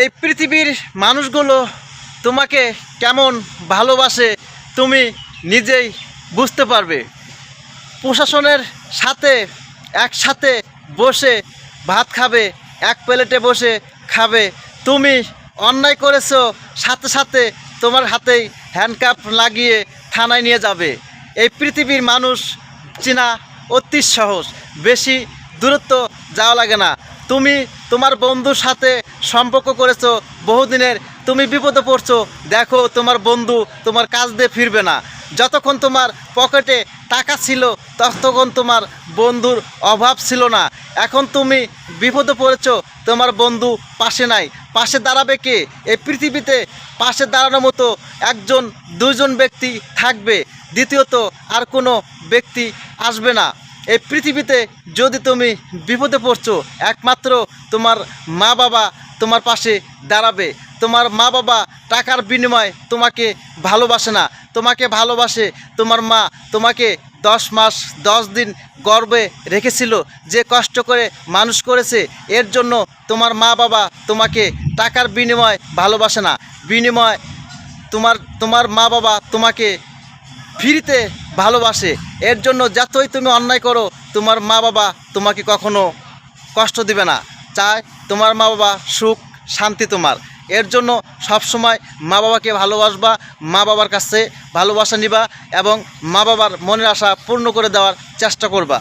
এই পৃথিবীর মানুষগুলো তোমাকে কেমন ভালোবাসে তুমি নিজেই বুঝতে পারবে। প্রশাসনের সাথে, একসাথে বসে ভাত খাবে, এক প্লেটে বসে খাবে। তুমি অন্যায় করেছ, সাথে সাথে তোমার হাতেই হ্যান্ডকাপ লাগিয়ে থানায় নিয়ে যাবে। এই পৃথিবীর মানুষ চেনা অতি সহজ, বেশি দূরত্ব যাওয়া লাগে না। তুমি তোমার বন্ধুর সাথে সম্পর্ক করেছ, বহুদিনের তুমি বিপদে পড়ছো, দেখো তোমার বন্ধু তোমার কাজ দিয়ে ফিরবে না। যতক্ষণ তোমার পকেটে টাকা ছিল, ততক্ষণ তোমার বন্ধুর অভাব ছিল না। এখন তুমি বিপদে পড়েছ, তোমার বন্ধু পাশে নাই। পাশে দাঁড়াবে কে? এই পৃথিবীতে পাশে দাঁড়ানোর মতো একজন দুজন ব্যক্তি থাকবে। দ্বিতীয়ত আর কোনো ব্যক্তি আসবে না। এই পৃথিবীতে যদি তুমি বিপদে পড়ছো, একমাত্র তোমার মা বাবা তোমার পাশে দাঁড়াবে। তোমার মা বাবা টাকার বিনিময়ে তোমাকে ভালোবাসে না। তোমাকে ভালোবাসে তোমার মা। তোমাকে দশ মাস, দশ দিন গর্বে রেখেছিল। যে কষ্ট করে মানুষ করেছে, এর জন্য তোমার মা বাবা তোমাকে টাকার বিনিময়ে ভালোবাসে না। বিনিময় তোমার তোমার মা বাবা তোমাকে ফ্রিতে ভালোবাসে। এর জন্য যতই তুমি অন্যায় করো, তোমার মা বাবা তোমাকে কখনো কষ্ট দিবে না। চায় তোমার মা বাবা সুখ, শান্তি তোমার। এর জন্য সবসময় মা বাবাকে ভালোবাসবা, মা বাবার কাছে ভালোবাসা নিবা এবং মা বাবার মনের আশা পূর্ণ করে দেওয়ার চেষ্টা করবা।